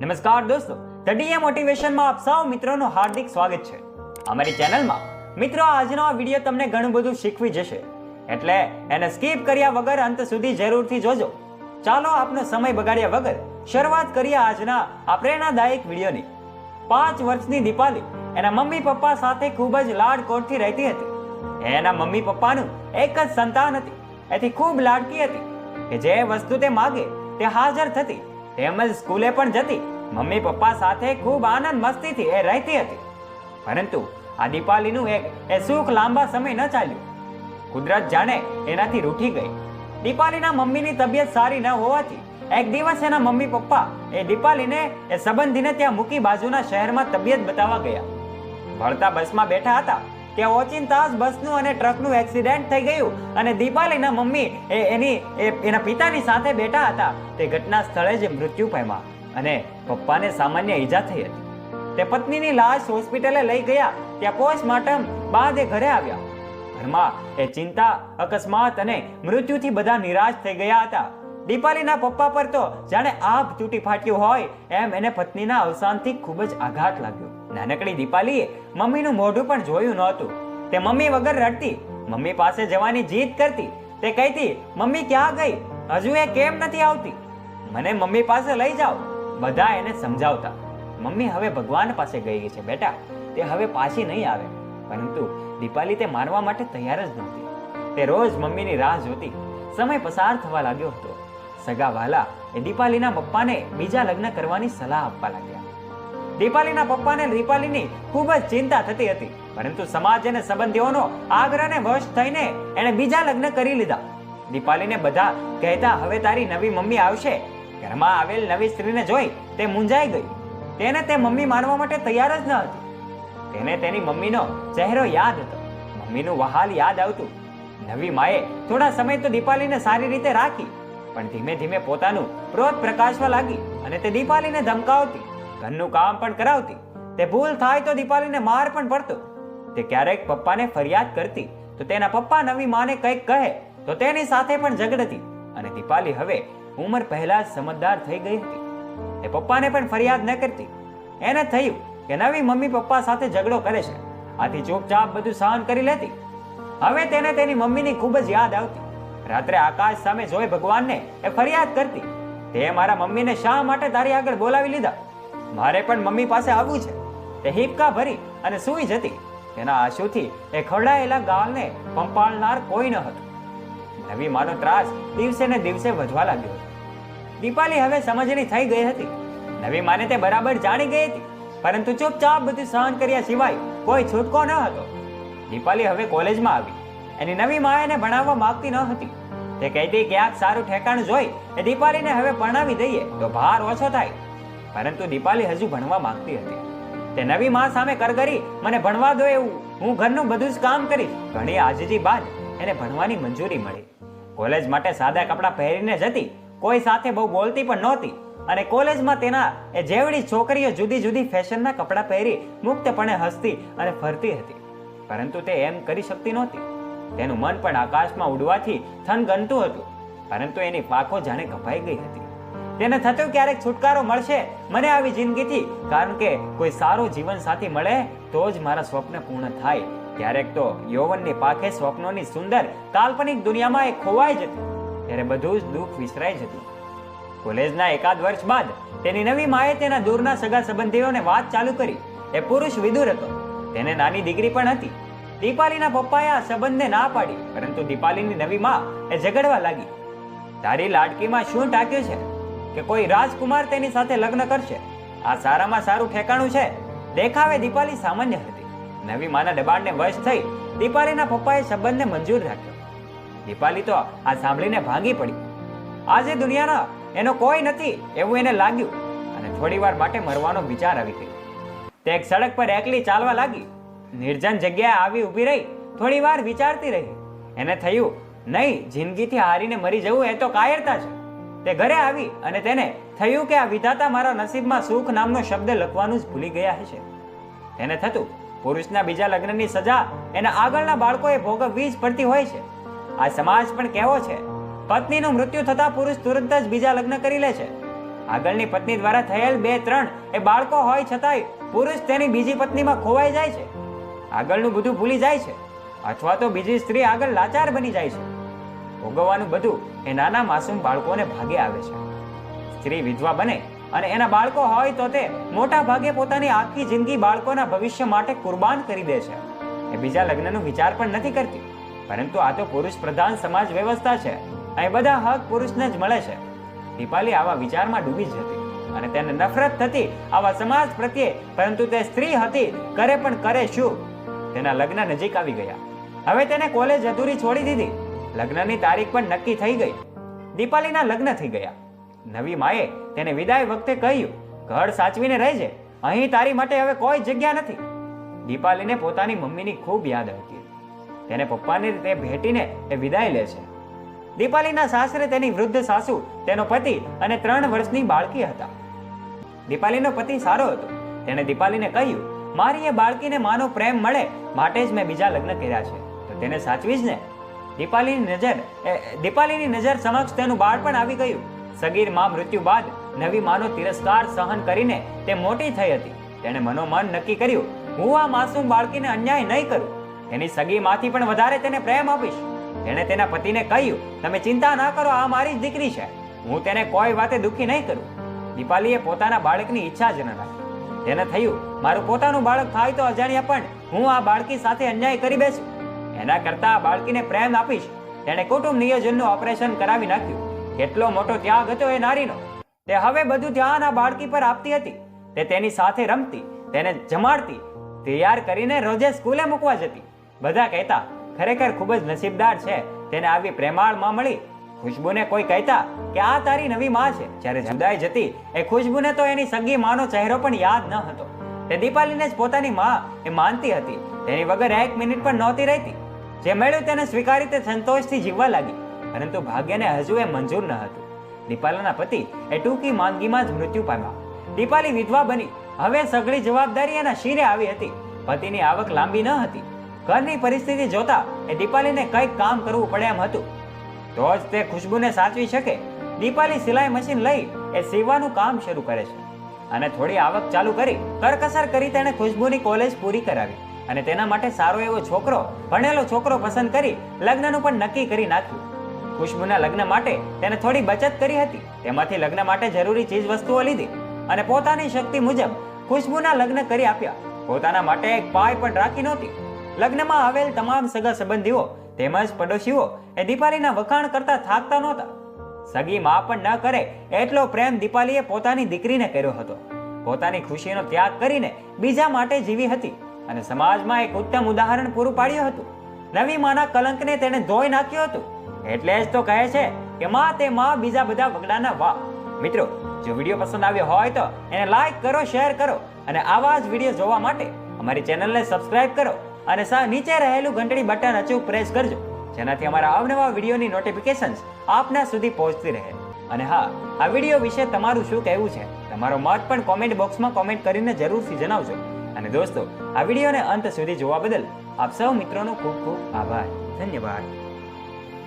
નમસ્કાર દોસ્તો the DA મોટિવેશનમાં આપ સૌ મિત્રોનું હાર્દિક સ્વાગત છે. અમારી ચેનલમાં મિત્રો આજનો આ વીડિયો તમને ઘણું બધું શીખવી જશે. એટલે એને સ્કીપ કર્યા વગર અંત સુધી જરૂરથી જોજો. ચાલો આપનો સમય બગાડ્યા વગર શરૂઆત કરીએ આજના આ પ્રેરણાદાયક વિડીયોની. પાંચ વર્ષની દીપાલી એના મમ્મી પપ્પા સાથે ખૂબ જ લાડકોટથી રહેતી હતી. એના મમ્મી પપ્પાનું એક જ સંતાન હતી. એથી ખૂબ લાડકી હતી કે જે વસ્તુ તે માગે તે હાજર થતી. તેમજ સ્કૂલે પણ જતી. મમ્મી, પપ્પા સાથે ખૂબ આનંદ મસ્તીથી એ રહેતી હતી. પરંતુ આ દીપાલીનું એક એ સુખ લાંબા સમય ન ચાલ્યું. કુદરત જાણે એનાથી રૂઠી ગઈ. દીપાલીના મમ્મીની તબિયત સારી ન હોવાથી એક દિવસ એના મમ્મી, પપ્પા એ દીપાલીને એ સંબંધીને ત્યાં મૂકી બાજુના શહેરમાં તબિયત બતાવવા ગયા. ભળતા બસમાં બેઠા હતા. ત્યાં ઓચિંતા જ બસનું અને ટ્રકનું એક્સિડન્ટ થઈ ગયું અને દીપાલીના મમ્મી એ એની એના પિતાની સાથે બેઠા હતા. તે ઘટના સ્થળે જ મૃત્યુ પામ્યા અને પપ્પાને સામાન્ય ઈજા થઈ હતી. તે પત્નીની લાશ હોસ્પિટલે લઈ ગયા. ત્યાં પોસ્ટમોર્ટમ બાદ એ ઘરે આવ્યા. ઘરમાં એ ચિંતા, અકસ્માત અને મૃત્યુથી બધા નિરાશ થઈ ગયા હતા. દીપાલીના પપ્પા પર તો જાણે આભ તૂટી ફાટ્યું હોય એમ એને પત્નીના અવસાનથી ખૂબ જ આઘાત લાગ્યો. નાનકડી દીપાલીએ મમ્મીનું મોઢું પણ જોયું નહોતું. તે મમ્મી વગર રડતી, મમ્મી પાસે જવાની જીદ કરતી, તે કહેતી, મમ્મી ક્યાં ગઈ? હજુ એ કેમ નથી આવતી? મને મમ્મી પાસે લઈ જાઓ. બધા એને સમજાવતા, મમ્મી હવે ભગવાન પાસે ગઈ છે બેટા, તે હવે પાછી નહીં આવે. પરંતુ દીપાલી તે માનવા માટે તૈયાર જ નહોતી. તે રોજ મમ્મીની રાહ જોતી, સમય પસાર થવા લાગ્યો હતો. સગા વાલા એ દીપાલીના પપ્પાને બીજા લગ્ન કરવાની સલાહ આપવા લાગ્યા. દીપાલીના પપ્પાને દીપાલીની ખૂબ જ ચિંતા થતી હતી. પરંતુ સમાજ અને સંબંધીઓનો આગ્રહને વશ થઈને એણે બીજા લગ્ન કરી લીધા. દીપાલીને બધા કહેતા, હવે તારી નવી મમ્મી આવશે. ઘરમાં આવેલ નવી સ્ત્રીને જોઈ તે મૂંઝાઈ ગઈ. તેને તે મમ્મી માનવા માટે તૈયાર જ ન હતી. તેને તેની મમ્મીનો ચહેરો યાદ હતો. મમ્મીનું વહાલ યાદ આવતું. નવી માએ થોડા સમય તો દીપાલીને સારી રીતે રાખી, પણ ધીમે ધીમે પોતાનું ક્રોધ પ્રકાશવા લાગી અને તે દીપાલીને ધમકાવતી. ઘરનું કામ પણ કરાવતી. તે ભૂલ થાય તો દીપાલીને માર પણ પડતો. તે ક્યારેક પપ્પાને ફરિયાદ કરતી, તો તેના પપ્પા નવી માને કંઈક કહે, તો તેની સાથે પણ ઝઘડતી. અને દીપાલી હવે ઉંમર પહેલા જ સમજદાર થઈ ગઈ હતી. તે પપ્પાને પણ ફરિયાદ ન કરતી. એને થયું કે નવી મમ્મી પપ્પા સાથે ઝઘડો કરે છે. આથી ચૂપચાપ બધું સહન કરી લેતી. હવે તેને તેની મમ્મીની ખૂબ જ યાદ આવતી. રાત્રે આકાશ સામે જોઈ ભગવાનને એ ફરિયાદ કરતી. તે મારા મમ્મીને શા માટે તારી આગળ બોલાવી લીધા? મારે પણ મમ્મી પાસે આવવું છે. તે હિપકા ભરી અને સૂઈ જતી. તેના આંસુથી એ ખવડાયેલા ગાલને પંપાળનાર કોઈ ન હતું. નવી માનો ત્રાસ દિવસે ને દિવસે વધવા લાગ્યો. દીપાલી હવે સમજણી થઈ ગઈ હતી. નવી માને તે બરાબર જાણી ગઈ હતી. પરંતુ ચૂપચાપ બધું સહન કર્યા સિવાય કોઈ છૂટકો ન હતો. દીપાલી હવે કોલેજમાં આવી. એની નવી મા એને ભણાવવા માંગતી ન હતી. તે કહેતી ક્યાંક સારું ઠેકાણું જોઈ એ દીપાલીને હવે ભણાવી દઈએ તો ભાર ઓછો થાય. પરંતુ દીપાલી હજુ ભણવા માંગતી હતી. તે નવી મા સામે કરગરી મને ભણવા દો એવું. હું ઘરનું બધું જ કામ કરીશ. ઘણી આજીજી બાદ એને ભણવાની મંજૂરી મળી. કોલેજ માટે સાદા કપડાં પહેરીને જતી, કોઈ સાથે બહુ બોલતી પણ નહોતી. અને કોલેજમાં તેના એ જેવડી છોકરીઓ જુદી જુદી ફેશનના કપડાં પહેરી મુક્તપણે હસતી અને ફરતી હતી. પરંતુ તે એમ કરી શકતી નહોતી. તેનું મન પણ આકાશમાં ઉડવાથી થનગનતું હતું. પરંતુ એની પાખો જાણે કપાઈ ગઈ હતી. તેને થતું ક્યારેક છુટકારો મળશે મને આવી જિંદગીથી. કારણ કે કોઈ સારો જીવન સાથી મળે તો જ મારા સ્વપ્ન પૂર્ણ થાય. ક્યારેક તો યૌવનની પાખે સ્વપ્નોની સુંદર કાલ્પનિક દુનિયામાં એ ખોવાઈ જતી. ત્યારે બધું જ દુઃખ વિસરાઈ જતું. કોલેજના એકાદ વર્ષ બાદ તેની નવી માએ તેના દૂરના સગા સંબંધીઓને વાત ચાલુ કરી. એ પુરુષ વિદુર હતો. તેને નાની દીકરી પણ હતી. દીપાલીના પપ્પાએ આ સંબંધને ના પાડી, પરંતુ દીપાલીની નવી મા એ ઝઘડવા લાગી. તારી લાડકીમાં શું ટાંક્યું છે? કે કોઈ રાજકુમાર તેની સાથે લગ્ન કરશે. આ સારામાં સારું ઠેકાણું છે. દેખાવે દીપાલી સામાન્ય હતી. નવી માના દબાણને વશ થઈ દીપાલીના પપ્પાએ સંબંધને મંજૂર રાખ્યો. દીપાલી તો આ સાંભળીને ભાંગી પડી. આજે દુનિયાના એનો કોઈ નથી એવું એને લાગ્યું. અને થોડીવાર માટે મરવાનો વિચાર આવી ગયો. તે એક સડક પર એકલી ચાલવા લાગી. નિર્જન જગ્યાએ આવી ઊભી રહી, થોડીવાર વિચારતી રહી. એને થયું, નહીં, જિંદગીથી હારીને મરી જવું એ તો કાયરતા છે તે ઘરે આવી અને તેને થયું કે આ વિધાતા મારા નસીબમાં સુખ નામનો શબ્દ લખવાનું જ ભૂલી ગયા હશે. તેને થતું, પુરુષના બીજા લગ્નની સજા એના આગળના બાળકોએ ભોગવવી જ પડતી હોય છે. આ સમાજ પણ કેવો છે? પત્નીનું મૃત્યુ થતા પુરુષ તુરંત જ બીજા લગ્ન કરી લે છે. આગળની પત્ની દ્વારા થયેલ બે ત્રણ એ બાળકો હોય છતાંય પુરુષ તેની બીજી પત્નીમાં ખોવાઈ જાય છે. આગળનું બધું ભૂલી જાય છે. અથવા તો બીજી સ્ત્રી આગળ લાચાર બની જાય છે. ભોગવવાનું બધું એ નાના માસૂમ બાળકોને ભાગે આવે છે. સ્ત્રી વિધવા બને અને એના બાળકો હોય તો તે મોટા ભાગે પોતાની આખી જિંદગી બાળકોના ભવિષ્ય માટે કુરબાન કરી દે છે. એ બીજા લગ્નનો વિચાર પણ નથી કરતી. પરંતુ આ તો પુરુષ પ્રધાન સમાજ વ્યવસ્થા છે. અહીં બધા હક પુરુષને જ મળે છે. દીપાલી આવા વિચારમાં ડૂબી જ હતી અને તેને નફરત થતી આવા સમાજ પ્રત્યે પરંતુ તે સ્ત્રી હતી, કરે પણ કરે શું? તેના લગ્ન નજીક આવી ગયા. હવે તેને કોલેજ અધૂરી છોડી દીધી. લગ્નની તારીખ પણ નક્કી થઈ ગઈ. દીપાલીના લગ્ન થઈ ગયા. નવી માએ તેને વિદાય વખતે કહ્યું, ઘર સાચવીને રહેજે. અહીં તારી માટે હવે કોઈ જગ્યા નથી. દીપાલીને પોતાની મમ્મીની ખૂબ યાદ હતી. તેને પપ્પાને રીતે ભેટીને એ વિદાય લે છે. દીપાલીના સાસરે તેની વૃદ્ધ સાસુ, તેનો પતિ અને ત્રણ વર્ષની બાળકી હતા. દીપાલીનો પતિ સારો હતો. તેણે દીપાલીને કહ્યું, મારી એ બાળકીને માનો પ્રેમ મળે, માટે જ મેં બીજા લગ્ન કર્યા છે. તો તેને સાચવી જ ને? દીપાલીની નજર દીપાલીની નજર સમક્ષ તેનું બાળપણ આવી ગયું. સગીરમાં મૃત્યુ બાદ નવી માનો તિરસ્કાર સહન કરીને તે મોટી થઈ હતી. તેણે મનોમન નક્કી કર્યું, હું આ માસૂમ બાળકીને અન્યાય નહીં કરું. તેની સગી માંથી પણ વધારે તેને પ્રેમ આપીશ. તેણે તેના પતિને કહ્યું, તમે ચિંતા ના કરો, આ મારી જ દીકરી છે. હું તેને કોઈ વાતે દુઃખી નહીં કરું. દીપાલીએ પોતાના બાળકની ઈચ્છા જ ન રાખી. તેને થયું, મારું પોતાનું બાળક થાય તો અજાણ્યા પણ હું આ બાળકી સાથે અન્યાય કરી બેસું. એના કરતા બાળકીને પ્રેમ આપીશ. તેણે કુટુંબ નિયોજનનું ઓપરેશન કરાવી નાખ્યું. કેટલો મોટો ત્યાગ હતો એ નારીનો. તે હવે બધું ધ્યાન આ બાળકી પર આપતી હતી. તે તેની સાથે રમતી, તેને જમાડતી, તૈયાર કરીને રોજે સ્કૂલે મૂકવા જતી. બધા કહેતા, ખરેખર ખૂબ જ નસીબદાર છે. તેને આવી પ્રેમાળમાં મળી. ખુશ્બુને કોઈ કહેતા કે, આ તારી નવી માં છે. જ્યારે જુદાઈ જતી, એ ખુશ્બુને તો એની સગી માનો ચહેરો પણ યાદ ન હતો. તે દીપાલીને જ પોતાની માં એ માનતી હતી. તેની વગર એક મિનિટ પણ નહોતી રહેતી. જે મળ્યું તેને સ્વીકારી તે સંતોષથી જીવવા લાગી. પરંતુ ભાગ્યને હજુ એ મંજૂર ન હતું. દીપાલાના પતિ એ ટૂંકી માંદગીમાં જ મૃત્યુ પામ્યા. દીપાલી વિધવા બની. હવે સઘળી જવાબદારી એના શિરે આવી હતી. પતિની આવક લાંબી ન હતી. ઘરની પરિસ્થિતિ જોતા એ દીપાલીને કંઈક કામ કરવું પડે એમ હતું. તો જ તે ખુશ્બુને સાચવી શકે. દીપાલી સિલાઈ મશીન લઈ એ સીવવાનું કામ શરૂ કરે છે. અને થોડી આવક ચાલુ કરી, કરકસર કરી તેણે ખુશ્બુની કોલેજ પૂરી કરાવી. અને તેના માટે સારો એવો છોકરો, ભણેલો છોકરો પસંદ કરી લગ્નનું પણ નક્કી કરી નાખ્યું. ખુશ્બુના લગ્ન માટે તેને થોડી બચત કરી હતી. તેમાંથી લગ્ન માટે જરૂરી ચીજ વસ્તુઓ લીધી અને પોતાની શક્તિ મુજબ ખુશ્બુના લગ્ન કરી આપ્યા. પોતાના માટે એક પાય પણ રાખી નહોતી. લગ્નમાં આવેલ તમામ સગા સંબંધીઓ તેમજ પડોશીઓ એ દીપાલીના વખાણ કરતા થાકતા નહોતા. સગી માં પણ ન કરે એટલો પ્રેમ દીપાલીએ પોતાની દીકરીને કર્યો હતો. પોતાની ખુશીનો ત્યાગ કરીને બીજા માટે જીવી હતી. અને સમાજમાં એક ઉત્તમ ઉદાહરણ પૂરું પાડ્યું હતું. નવી માના કલંકને તેણે ધોઈ નાખ્યું હતું. એટલે જ તો કહે છે કે માં તે માં બીજા બધા વગડાના વા મિત્રો, જો વીડિયો પસંદ આવ્યો હોય તો એને લાઈક કરો શેર કરો અને આવા જ વીડિયો જોવા માટે અમારી ચેનલને સબસ્ક્રાઇબ કરો અને સા નીચે રહેલું ઘંટડી બટન અચૂક પ્રેસ કરજો, જેનાથી અમારા અવનવા વિડીયોની નોટિફિકેશન્સ આપના સુધી પહોંચતી રહે. અને હા, આ વીડિયો વિશે તમારું શું કહેવું છે? તમારો મત પણ કોમેન્ટ બોક્સમાં કોમેન્ટ કરીને જરૂરથી જણાવજો. અને દોસ્તો, આ વિડીયોને અંત સુધી જોવા બદલ આપ સૌ મિત્રોનો ખૂબ ખૂબ આભાર. ધન્યવાદ.